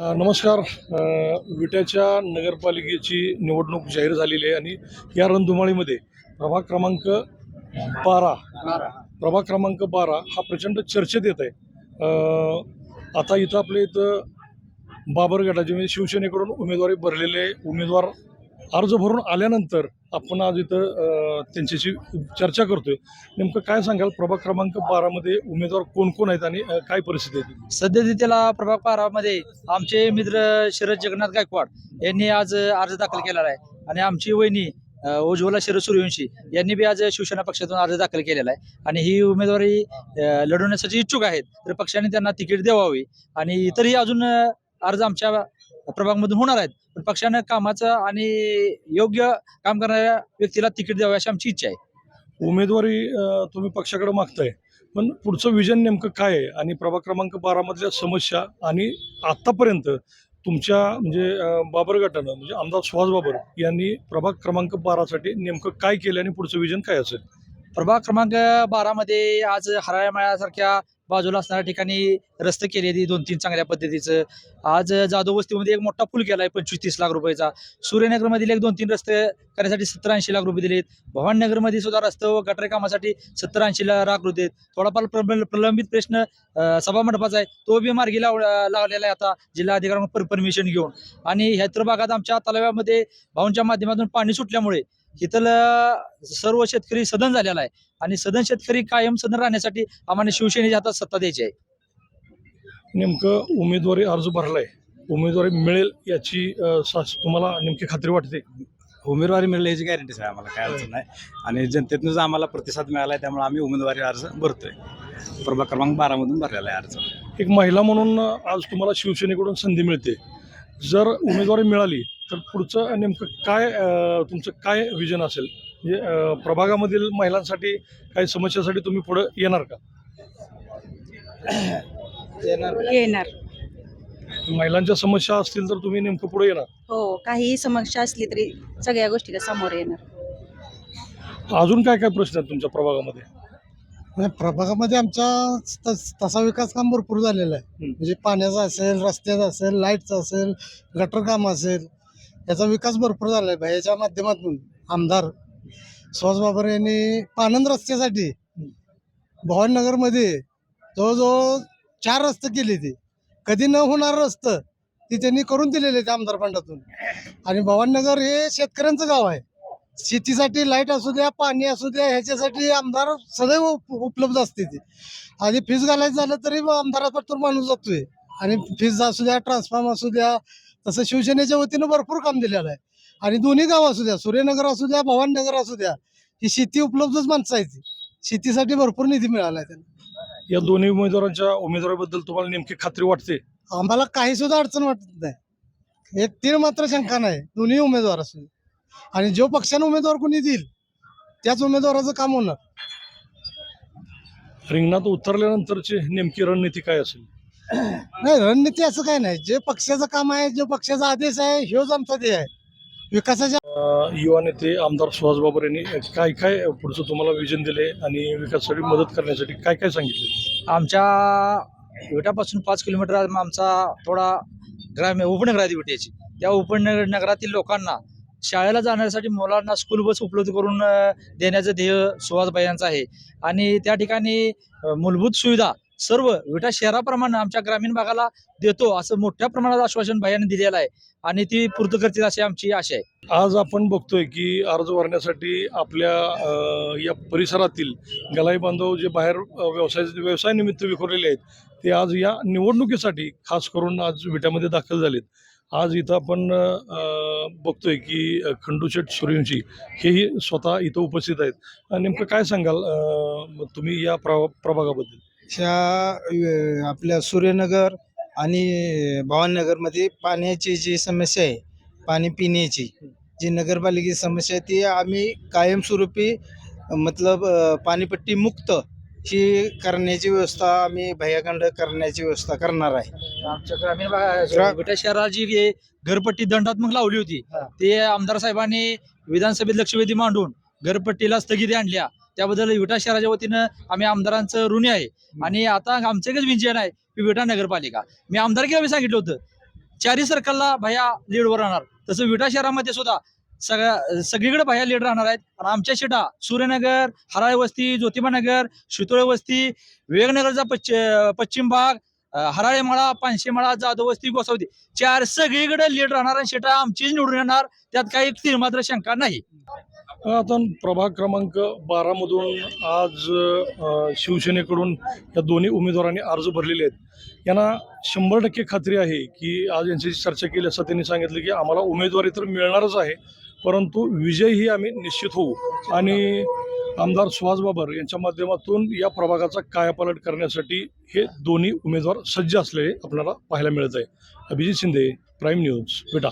नमस्कार. विट्याच्या नगरपालिकेची निवडणूक जाहीर झालेली आहे आणि या रणधुमाळीमध्ये प्रभाग क्रमांक बारा प्रभाग क्रमांक बारा हा प्रचंड चर्चेत येत आहे. आता इथं आपल्या इथं बाबर गटाचे म्हणजे शिवसेनेकडून उमेदवारी भरलेले उमेदवार अर्ज भरून आल्यानंतर आपण आज इथं त्यांच्याशी चर्चा करतोय. नेमकं काय सांगाल? प्रभाग क्रमांक बारामध्ये उमेदवार कोण कोण आहेत आणि काय परिस्थिती आहे सध्या सद्यस्थितीला प्रभाग बारामध्ये आमचे मित्र शरद जगन्नाथ गायकवाड यांनी आज अर्ज दाखल केलेला आहे. आणि आमची वहिनी उज्ज्वला शरद सूर्यवंशी यांनी बी आज शिवसेना पक्षातून अर्ज दाखल केलेला आहे. आणि ही उमेदवारी लढवण्यासाठी इच्छुक आहेत तर पक्षाने त्यांना तिकीट द्यावावी. आणि इतरही अजून अर्ज आमच्या प्रभागमधून होणार आहेत. पण पक्षानं कामाचं आणि योग्य काम करणाऱ्या व्यक्तीला तिकीट द्यावं अशी आमची इच्छा आहे. उमेदवारी तुम्ही पक्षाकडे मागताय. पण पुढचं विजन नेमकं काय आहे? आणि प्रभाग क्रमांक बारामधल्या समस्या आणि आत्तापर्यंत तुमच्या म्हणजे बाबर गटानं म्हणजे आमदार सुहास बाबर यांनी प्रभाग क्रमांक बारासाठी नेमकं काय केलं आणि पुढचं विजन काय असेल? प्रभाग क्रमांक बारामध्ये आज हराळ्यामाळ्यासारख्या बाजूला असणाऱ्या ठिकाणी रस्ते केलेली दोन तीन चांगल्या पद्धतीचं. आज जाधव वस्तीमध्ये एक मोठा पूल केलाय पंचवीस तीस लाख रुपयाचा. सूर्यनगरमधील एक दोन तीन रस्ते करण्यासाठी सत्तर ऐंशी लाख रुपये दिलेत. भवाननगरमध्ये सुद्धा रस्ते व गटरे कामासाठी सत्तर ऐंशी लाख रुपये थोडाफार प्रबल- प्रलंबित प्रश्न सभामंडपाचा आहे. तो बी मार्गी लाव लावलेला आहे आता जिल्हा अधिकाऱ्यांकडून परमिशन घेऊन. आणि ह्या भागात आमच्या तलाव्यामध्ये भाऊंच्या माध्यमातून पाणी सुटल्यामुळे इथलं सर्व शेतकरी सदन झालेला आहे. आणि सदन शेतकरी कायम सदन राहण्यासाठी आम्हाला शिवसेनेच्या हातात सत्ता द्यायची आहे. नेमकं उमेदवारी अर्ज भरलाय. उमेदवारी मिळेल याची अ, तुम्हाला नेमकी खात्री वाटते? उमेदवारी मिळेल याची गॅरंटी आहे आम्हाला काय अडचण नाही. आणि जनतेतूनच आम्हाला प्रतिसाद मिळाला आहे त्यामुळे आम्ही उमेदवारी अर्ज भरतोय. प्रभाग क्रमांक बारामधून भरलेला आहे अर्ज. एक महिला म्हणून आज तुम्हाला शिवसेनेकडून संधी मिळते. जर उमेदवारी मिळाली तर पुढचं नेमकं काय तुमचं काय विजन असेल? म्हणजे प्रभागामधील महिलांसाठी काही समस्यासाठी तुम्ही पुढे येणार का? येणार. महिलांच्या समस्या असतील तर तुम्ही नेमकं पुढे येणार. हो काही समस्या असली तरी सगळ्या गोष्टीला समोर येणार. अजून काय काय प्रश्न आहेत तुमच्या प्रभागामध्ये? नाही प्रभागामध्ये आमचा तस- तसा विकास काम भरपूर झालेला आहे. हम्म. म्हणजे पाण्याचा असेल रस्त्याचा असेल लाईटचा असेल गटर काम असेल याचा विकास भरपूर झाला आहे याच्या माध्यमातून आमदार सुहास बाबर यांनी पानंद रस्त्यासाठी भवानीनगरमध्ये जवळजवळ चार रस्ते केले ते. कधी न होणार रस्तं ती त्यांनी करून दिलेले ते आमदार फंडातून. आणि भवानीनगर हे शेतकऱ्यांचं गाव आहे. शेतीसाठी लाइट असू द्या पाणी असू द्या ह्याच्यासाठी आमदार सदैव उप- उपलब्ध असते ते. आधी फीज घालायचं झालं तरी आमदारापासून माणूस जातोय. आणि फीज असू द्या ट्रान्सफॉर्म असू द्या तसं शिवसेनेच्या वतीनं भरपूर काम दिलेलं आहे. आणि दोन्ही गाव असू द्या सूर्यनगर असू द्या भवानीनगर असू द्या ही शेती उपलब्धच माणसं आहे ती. शेतीसाठी भरपूर निधी मिळाला आहे त्यांना. या दोन्ही उमेदवारांच्या उमेदवारीबद्दल तुम्हाला नेमकी खात्री वाटते? आम्हाला काही सुद्धा अडचण वाटत नाही. एक तीन मात्र शंका नाही. दोन्ही उमेदवार असू दे. आणि जो पक्षाने उमेदवार कोणी देईल त्याच उमेदवाराचं काम होणार. रिंगणात उतरल्यानंतरची नेमकी रणनीती काय असेल? नाही रणनीती असं काय नाही. जे पक्षाचं काम आहे जो पक्षाचा आदेश आहे ह्योच आमचा ध्येय आहे. विकासाच्या युवा नेते आमदार सुहास बाबर यांनी काय काय पुढचं तुम्हाला विजन दिले आणि विकासासाठी मदत करण्यासाठी काय काय सांगितले? आमच्या विटापासून पाच किलोमीटर आम- आमचा थोडा ग्राम्य उपनगर आहे. विट्याची त्या उपनगर नगरातील लोकांना शाळेला जाण्यासाठी मुलांना स्कूल बस उपलब्ध करून देण्याचं ध्येय सुहासबाई यांचं आहे. आणि त्या ठिकाणी मूलभूत सुविधा सर्व विटा शहराप्रमाणे आमच्या ग्रामीण भागाला देतो असं मोठ्या प्रमाणात आश्वासन भायाने दिलेलं आहे. आणि ती पूर्त करतील अशी आमची आशा आहे. आज आपण बघतोय की अर्ज भरण्यासाठी आपल्या या परिसरातील गलाई बांधव जे बाहेर व्यवसाय व्यवसायानिमित्त विखुरलेले आहेत ते आज या निवडणुकीसाठी खास करून आज विट्यामध्ये दाखल झालेत. आज इथं आपण बघतोय की खंडूशेठ सूर्यवंशी हेही स्वतः इथं उपस्थित आहेत. नेमकं काय सांगाल तुम्ही या प्र प्रभागाबद्दल? ह्या आपल्या सूर्यनगर आणि भवानीनगरमध्ये पाण्याची जी समस्या आहे पाणी पिण्याची जी नगरपालिकेची समस्या आहे ती आम्ही कायमस्वरूपी मतलब पाणीपट्टी मुक्त ही करण्याची व्यवस्था आम्ही भैयाखंड करण्याची व्यवस्था करणार आहे आमच्या ग्रामीण ग्रा- भागात विटा शहराची जी घरपट्टी दंडात्मक लावली होती. ते आमदार साहेबांनी विधानसभेत लक्षवेधी मांडून घरपट्टीला स्थगिती आणल्या त्याबद्दल विटा शहराच्या वतीनं आम्ही आमदारांचं ऋणी आहे. आणि आता आमचं एकच विजन आहे की विटा नगरपालिका. मी आमदारकीला सांगितलं होतं चारी सर्कलला भया लीडवर राहणार. तसं विटा शहरामध्ये सुद्धा सगळ्या सगळीकडे भया लीड राहणार आहेत. आणि आमच्या शिटा सूर्यनगर हराळे वस्ती ज्योतिबा नगर शितोळे वस्ती विवेकनगरचा पश्च पश्चिम भाग अं, हराळेमाळा पानशेमाळा जाधव वस्ती गोसावती. चार सगळीकडे लीड राहणार आणि शिटा आमचीच निवडून येणार. त्यात काही मात्र शंका नाही. आता प्रभाग क्रमांक बारामधून आज शिवसेनेकडून या दोन्ही उमेदवारांनी अर्ज भरलेले आहेत. यांना शंभर टक्के खात्री आहे की आज यांच्याशी चर्चा केली असता त्यांनी सांगितलं की आम्हाला उमेदवारी तर मिळणारच आहे परंतु विजयही आम्ही निश्चित होऊ. आणि आमदार सुहास बाबर यांच्या माध्यमातून या प्रभागाचा कायापालट करण्यासाठी हे दोन्ही उमेदवार सज्ज असलेले आपल्याला पाहायला मिळत आहे. अभिजित शिंदे प्राईम न्यूज बेटा.